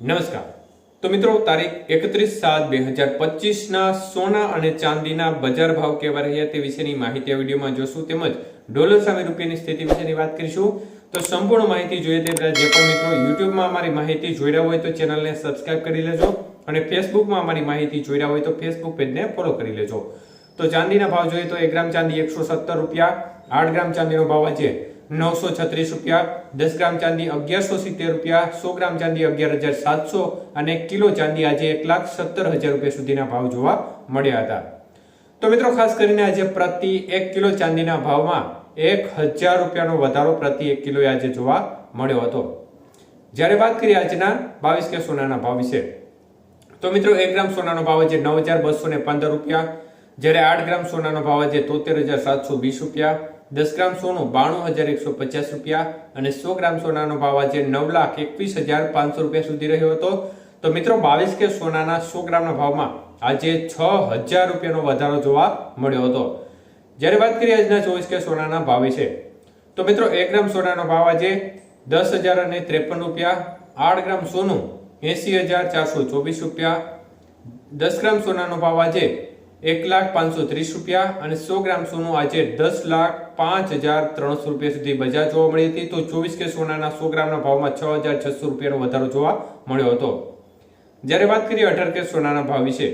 નમસ્કાર. તો મિત્રો, તારીખ એકત્રીસ સાત બે હજાર પચીસના સોના અને ચાંદીના બજાર ભાવ કેવા રહ્યા તે વિશેની માહિતી આ વિડીયોમાં જોશું. તેમજ ડોલર સામે રૂપિયાની સ્થિતિ વિશેની વાત કરીશું. તો સંપૂર્ણ માહિતી જોઈએ તે પહેલા જે પણ મિત્રો યુટ્યુબમાં અમારી માહિતી જોઈ હોય તો ચેનલને સબસ્ક્રાઇબ કરી લેજો અને ફેસબુકમાં અમારી માહિતી જોઈ હોય તો ફેસબુક પેજને ફોલો કરી લેજો. તો ચાંદીના ભાવ જોઈએ તો એક ગ્રામ ચાંદી એકસો સત્તર રૂપિયા, આઠ ગ્રામ ચાંદીનો ભાવ આજે નવસો છત્રીસ રૂપિયા, દસ ગ્રામ ચાંદી અગિયારસો સિત્તેર રૂપિયા, સો ગ્રામ ચાંદી અગિયાર હજાર સાતસો અને કિલો ચાંદી આજે એક લાખ સત્તર હજાર રૂપિયા સુધીના ભાવ જોવા મળ્યા હતા. તો મિત્રો, ખાસ કરીને આજે પ્રતિ એક કિલો ચાંદીના ભાવમાં એક હજાર રૂપિયાનો વધારો પ્રતિ એક કિલો આજે જોવા મળ્યો હતો. જ્યારે વાત કરીએ આજના બાવીસ કે સોનાના ભાવ વિશે, તો મિત્રો, એક ગ્રામ સોનાનો ભાવ આજે નવ હજાર બસો પંદર રૂપિયા, જ્યારે આઠ ગ્રામ સોનાનો ભાવ આજે તોતેર હજાર સાતસો વીસ રૂપિયા દસ ગ્રામ સોનું બાણું હજાર એકસો પચાસ રૂપિયા અને સો ગ્રામ સોનાનો ભાવ આજે નવ લાખ એકવીસ હજાર પાંચસો રૂપિયા સુધી રહ્યો હતો. તો મિત્રો, બાવીસ કે સોનાના સો ગ્રામના ભાવમાં આજે છ હજાર રૂપિયાનો વધારો જોવા મળ્યો હતો. જ્યારે વાત કરીએ આજના ચોવીસ કે સોનાના ભાવ વિશે, તો મિત્રો, એક ગ્રામ સોનાનો ભાવ આજે દસ હજાર અને ત્રેપન રૂપિયા, આઠ ગ્રામ સોનું એસી હજાર ચારસો ચોવીસ રૂપિયા, દસ ગ્રામ સોનાનો ભાવ આજે એક લાખ પાંચસો ત્રીસ રૂપિયા અને સો ગ્રામ સોનું આજે દસ લાખ પાંચ હજાર ત્રણસો રૂપિયા સુધી બજાર જોવા મળી હતી. તો ચોવીસ કે સોનાના સો ગ્રામના ભાવમાં છ હજાર છસો રૂપિયાનો વધારો જોવા મળ્યો હતો. જ્યારે વાત કરીએ અઢાર કે સોનાના ભાવ વિશે,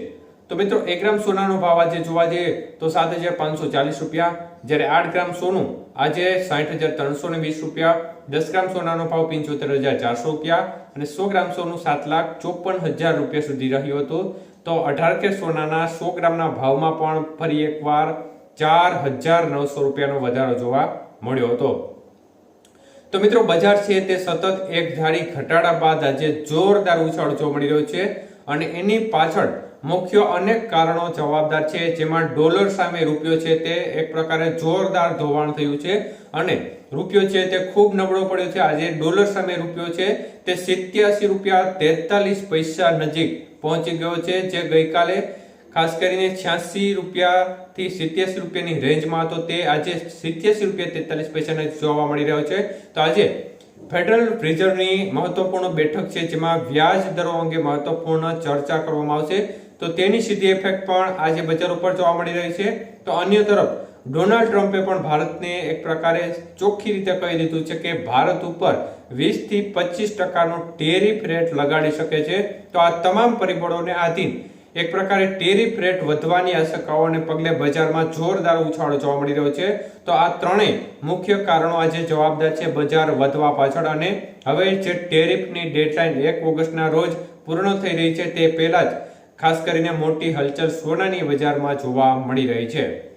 તો મિત્રો એક ગ્રામ સોનાનો ભાવ આજે જોવા જઈએ તો સાત હજાર પાંચસો ચાલીસ રૂપિયા. જ્યારે આઠ ગ્રામ સોનું આજે સાઠ હજાર ત્રણસો ને વીસ રૂપિયા. દસ ગ્રામ સોનાનો ભાવ પંચોતેર હજાર ચારસો રૂપિયા અને સો ગ્રામ સોનું સાત લાખ ચોપન હજાર રૂપિયા સુધી રહ્યું હતું. તો અઢાર કે સોનાના સો ગ્રામના ભાવમાં પણ ફરી એકવાર ચાર હજાર નવસો રૂપિયાનો વધારો જોવા મળ્યો હતો. તો મિત્રો, બજાર છે તે સતત એક ધારી ઘટાડા બાદ આજે જોરદાર ઉછાળ જોવા મળી રહ્યો છે અને એની પાછળ મુખ્ય અનેક કારણો જવાબદાર છે, જેમાં ડોલર સામે રૂપિયો છે તે એક પ્રકારે જોરદાર ધોવાણ થયું છે અને રૂપિયો છે તે ખૂબ નબળો પડ્યો છે. આજે ડોલર સામે રૂપિયો છે તે સિત્યાસી રૂપિયા તેતાલીસ પૈસા નજીક પહોંચી ગયો છે, જે ગઈકાલે ખાસ કરીને છ્યાસી રૂપિયાથી સિત્યાસી રૂપિયાની રેન્જમાં હતો. તે આજે સિત્યાસી રૂપિયા તેતાલીસ પૈસાને જોવા મળી રહ્યો છે. તો આજે ફેડરલ રિઝર્વની મહત્વપૂર્ણ બેઠક છે, જેમાં વ્યાજ દરો અંગે મહત્વપૂર્ણ ચર્ચા કરવામાં આવશે. તો તેની સીધી ઇફેક્ટ પણ આજે બજાર ઉપર જોવા મળી રહી છે. તો અન્ય તરફ, ડોનાલ્ડ ટ્રમ્પે પણ ભારતને એક પ્રકારે ચોખ્ખી રીતે કહી દીધું છે કે ભારત ઉપર વીસથી પચીસ ટકાનો ટેરિફ રેટ લગાડી શકે છે. તો આ તમામ પરિબળોને આધીન એક પ્રકારે ટેરિફ રેટ વધવાની આશંકાઓને પગલે બજારમાં જોરદાર ઉછાળો જોવા મળી રહ્યો છે. તો આ ત્રણેય મુખ્ય કારણો આજે જવાબદાર છે બજાર વધવા પાછળ અને હવે જે ટેરિફની ડેડલાઇન એક ઓગસ્ટના રોજ પૂર્ણ થઈ રહી છે તે પહેલાં જ ખાસ કરીને મોટી હલચલ સોનાની બજારમાં જોવા મળી રહી છે.